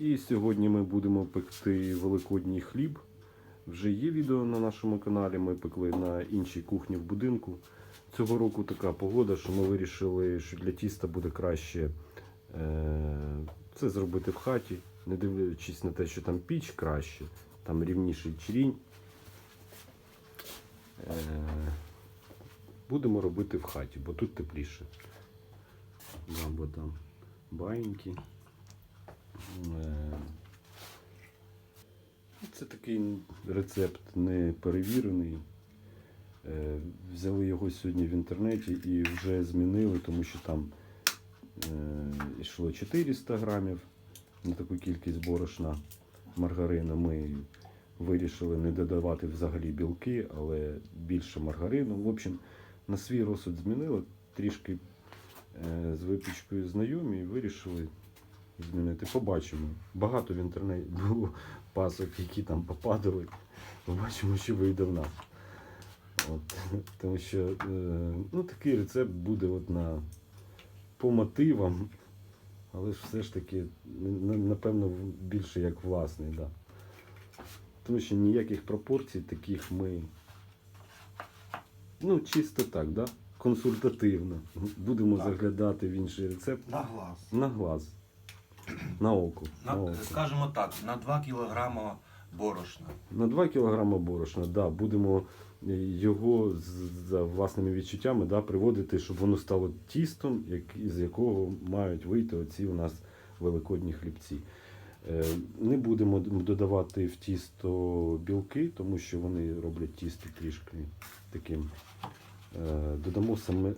І сьогодні ми будемо пекти великодній хліб. Вже є відео на нашому каналі. Ми пекли на іншій кухні в будинку. Цього року така погода, що ми вирішили, що для тіста буде краще е, це зробити в хаті, не дивлячись на те, що там піч краще, там рівніший чрінь. Е, будемо робити в хаті, бо тут тепліше. Бо там баїньки. Е, Це такий рецепт не перевірений. Е, Взяли його сьогодні в інтернеті і вже змінили, тому що там е, йшло 400 грамів на таку кількість борошна маргарину. Ми вирішили не додавати взагалі білки, але більше маргарину. В общем, на свій розсуд змінили, трішки з випічкою знайомі і вирішили змінити. Побачимо. Багато в інтернеті було пасок, які там попадали. Побачимо, що вийде в нас. От, тому що е, ну, такий рецепт буде от на, по мотивам, але ж все ж таки, напевно, більше як власний. Да. Тому що ніяких пропорцій таких ми. Ну, чисто так, да? консультативно. Будемо Так. заглядати в інший рецепт На глаз. на глаз, на око. На, На, око. скажімо так, на 2 кілограма борошна. На 2 кг борошна, да, будемо його за власними відчуттями да, приводити, щоб воно стало тістом, як, із якого мають вийти оці у нас великодні хлібці. Е, Не будемо додавати в тісто білки, тому що вони роблять тісто трішки таким. Е, Додамо саме е,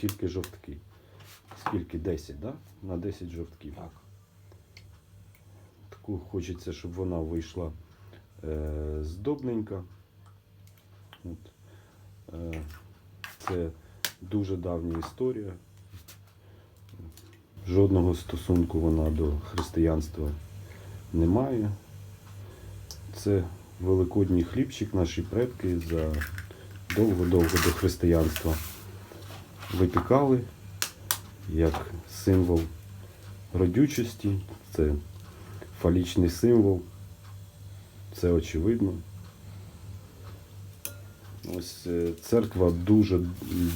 тільки жовтки. Скільки? 10, да? На 10 жовтків. Так. Хочеться, щоб вона вийшла е, здобненька. От. Е, це дуже давня історія. Жодного стосунку вона до християнства не має. Це великодній хлібчик, наші предки за довго-довго до християнства випікали як символ родючості. Це фалічний символ. Це очевидно. Ось е, церква дуже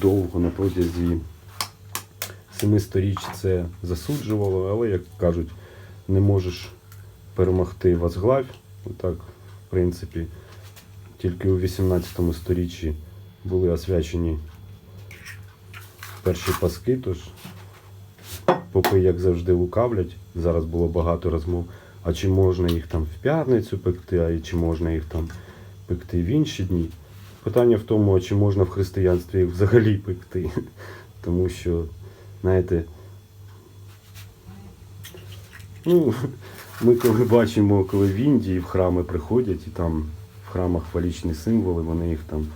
довго на протязі семи сторіч це засуджувала, але, як кажуть, не можеш перемогти возглавь. Отак, в принципі, тільки у 18 сторіччі були освячені перші паски, тож попи, як завжди, лукавлять. Зараз було багато розмов. А чи можна їх там в п'ятницю пекти, а чи можна їх там пекти в інші дні? Питання в тому, а чи можна в християнстві їх взагалі пекти. Тому що, знаєте, ну, ми коли бачимо, коли в Індії в храми приходять і там в храмах фалічні символи, вони їх там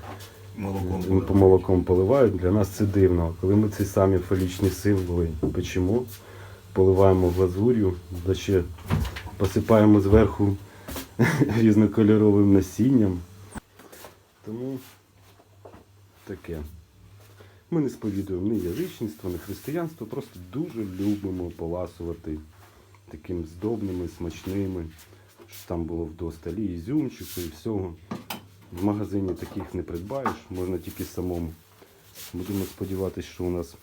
Молоком. по молоком поливають. Для нас це дивно. Коли ми ці самі фалічні символи печемо, поливаємо глазур'ю, да ще посипаємо зверху різнокольоровим насінням. Тому таке. Ми не сповідуємо ні язичництво, ні християнство, просто дуже любимо поласувати таким здобними, смачними, що там було вдосталі ізюмчику і всього. В магазині таких не придбаєш, можна тільки самому. Будемо сподіватися, що у нас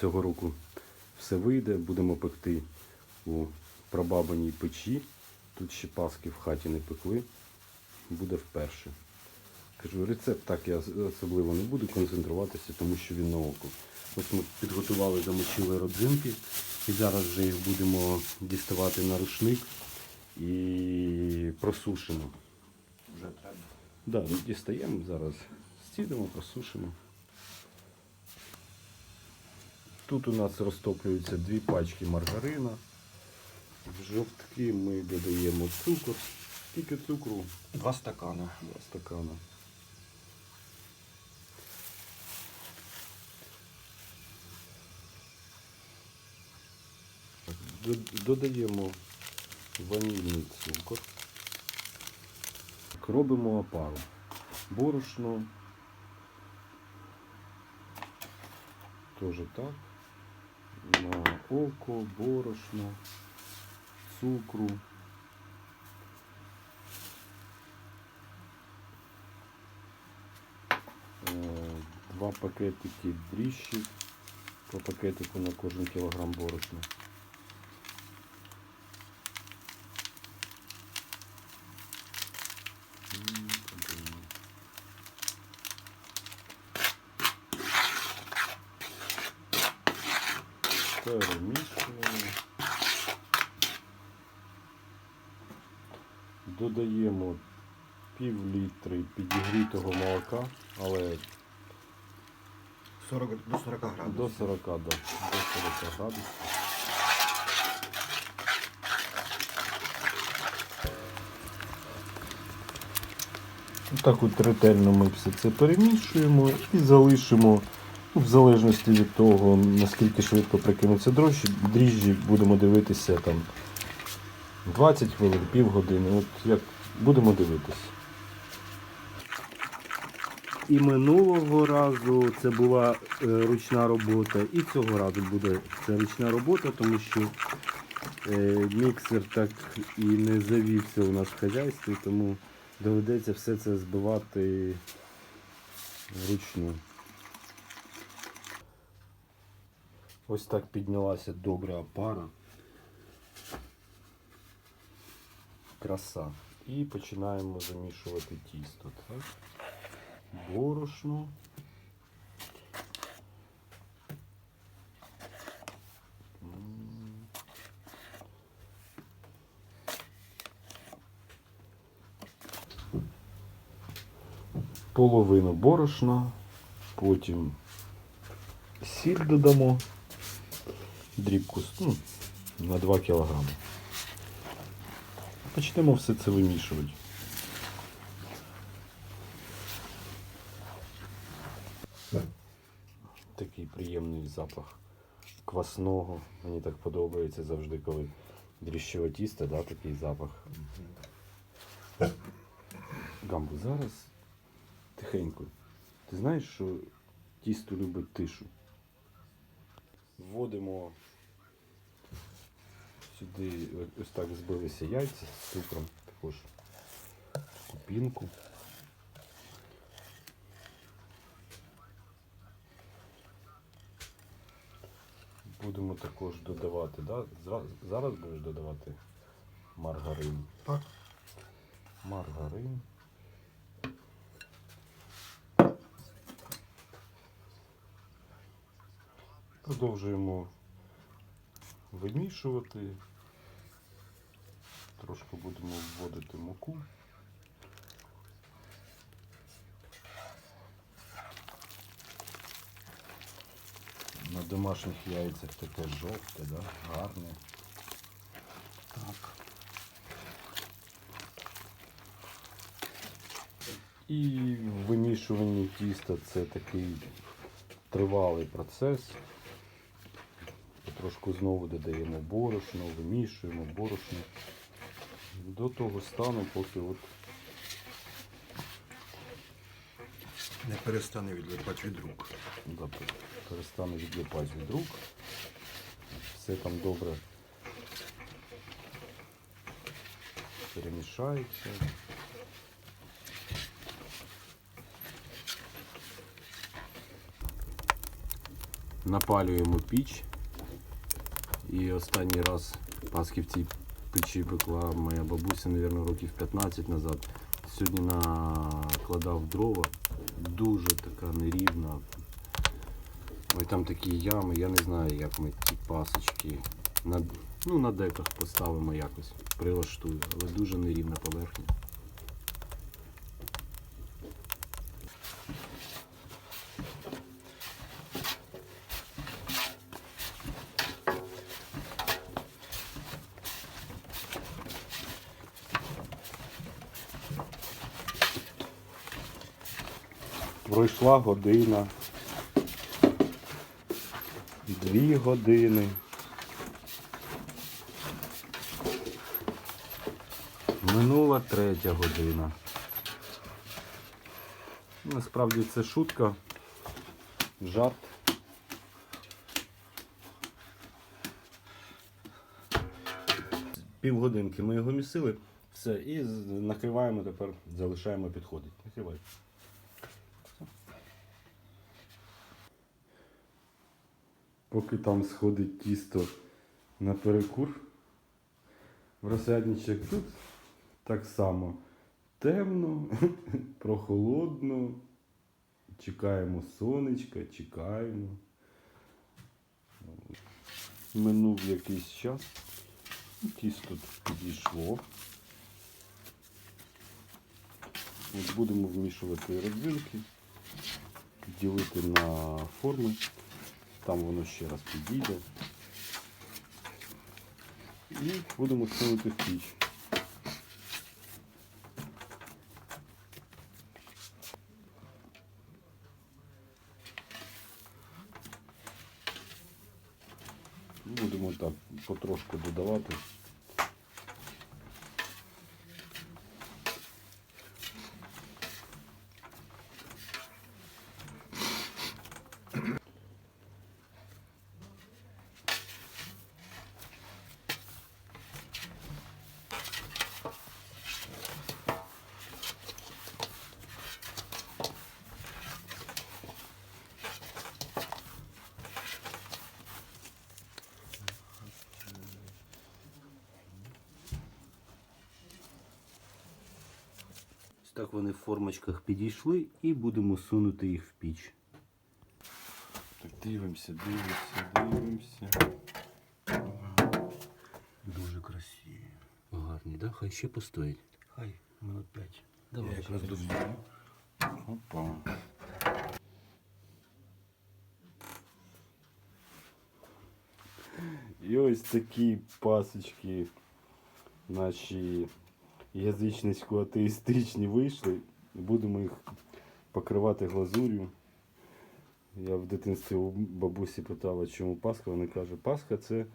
цього року все вийде. Будемо пекти у прабабаній печі. Тут ще паски в хаті не пекли. Буде вперше. Кажу, рецепт так я особливо не буду концентруватися, тому що він на око. Ось ми підготували, замочили родзинки і зараз вже їх будемо діставати на рушник і просушимо. Вже треба. Да, ну, дістаємо зараз, стідемо, просушимо. Тут у нас розтоплюються дві пачки маргарина. В жовтки ми додаємо цукор. Скільки цукру? Два стакани. Два стакана. Додаємо ванільний цукор. Робимо опару. Борошно. Теж так. На око, борошно, цукру. Е, Два пакетики дріжджів по пакетику на кожен кілограм борошна. М, подивимо. Перемішуємо. Додаємо пів літри підігрітого молока, але 40, до 40 градусів. до 40, да, до 40 градусів. Так от ретельно ми все це перемішуємо і залишимо, ну, в залежності від того, наскільки швидко прикинуться дрожжі, дріжджі будемо дивитися там 20 хвилин, півгодини. От як будемо дивитися. І минулого разу це була е, ручна робота, і цього разу буде це ручна робота, тому що е, міксер так і не завівся у нас в хазяйстві, тому доведеться все це збивати вручну. Ось так піднялася добра опара. Краса. І починаємо замішувати тісто. Так? борошно. Половину борошна, потім сіль додамо, дрібку ну, на 2 кг. Почнемо все це вимішувати. Такий приємний запах квасного. Мені так подобається завжди, коли дріщове тісто, да, такий запах. Гамбу, зараз тихенько. Ти знаєш, що тісто любить тишу? Вводимо сюди ось так збилися яйця з цукром, також купінку. Будемо також додавати, да? Зараз будеш додавати маргарин. Так. Маргарин. Продовжуємо вимішувати. Трошки будемо вводити муку. На домашніх яйцях таке жовте, да? гарне. Так. І вимішування тіста це такий тривалий процес. Потрошку знову додаємо борошно, вимішуємо борошно до того стану, поки от Не перестане відлипати від рук. да, пер- перестане відлипати від рук. Все там добре перемішається. Напалюємо піч. І останній раз цій печі пекла моя бабуся, мабуть, років 15 назад. Сьогодні накладав дрова. Дуже така нерівна. Ой, там такі ями, я не знаю, як ми ті пасочки на, ну, на деках поставимо якось, прилаштую, але дуже нерівна поверхня. Пройшла година, дві години. Минула третя година. Насправді це шутка, жарт. Півгодинки ми його місили, все, і накриваємо тепер, залишаємо підходить. Накривай. Поки там сходить тісто на перекур, в розсадничок тут так само темно, прохолодно. Чекаємо сонечка, чекаємо. Минув якийсь час. Тісто підійшло. Будемо вмішувати родзинки, ділити на форми. Там воно ще раз підійде. І будемо ставити в піч. Будемо так потрошку додавати. Так вони в формочках підійшли і будемо сунути їх в піч. Так, дивимося, дивимося, дивимося. Дуже красиві. Гарні, да? Хай ще постоять. Хай минут п'ять. Давай, Я якраз достаю. Опа. І ось такі пасочки наші язичницько-атеїстичні вийшли. Будемо їх покривати глазур'ю. Я в дитинстві у бабусі питала, чому Пасха. Вона каже, Пасха це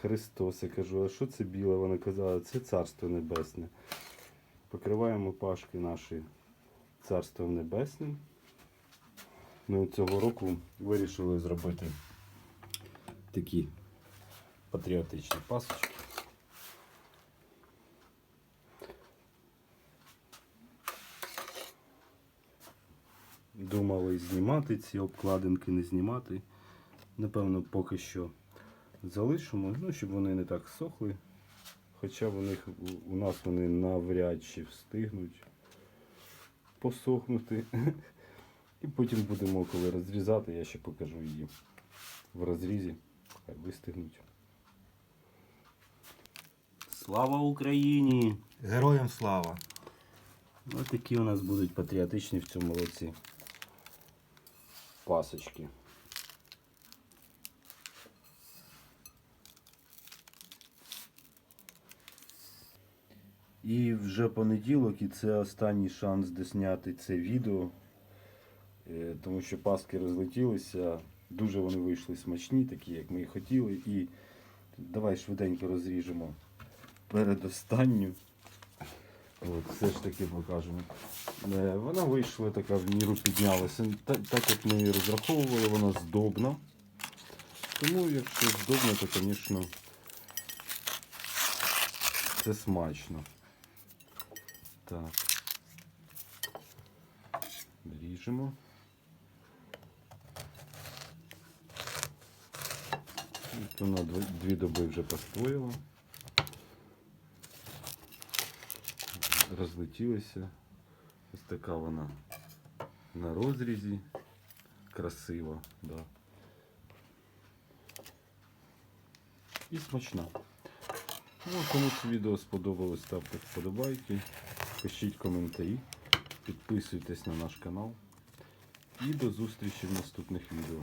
Христос. Я кажу, а що це біле? Вона казала, це Царство Небесне. Покриваємо пашки наші Царством Небесним. Ми цього року вирішили зробити такі патріотичні пасочки. Думали знімати ці обкладинки, не знімати. Напевно, поки що залишимо, ну, щоб вони не так сохли. Хоча в них, у нас вони навряд чи встигнуть посохнути. І потім будемо, коли розрізати, я ще покажу її в розрізі. Хай вистигнуть. Слава Україні! Героям слава! Ось такі у нас будуть патріотичні в цьому році пасочки. І вже понеділок, і це останній шанс досняти це відео, Е, тому що паски розлетілися. Дуже вони вийшли смачні, такі, як ми і хотіли. І давай швиденько розріжемо передостанню. От, все ж таки покажемо. Е, Вона вийшла така в міру піднялася. Так, як ми її розраховували, вона здобна. Тому якщо здобна, то, звісно, це смачно. Так. Ріжемо. Вона дв- дві доби вже постояла. Розлетілися. Ось така вона на розрізі. Красива, да. І смачна. Ну, кому це відео сподобалось, ставте вподобайки, пишіть коментарі, підписуйтесь на наш канал. І до зустрічі в наступних відео.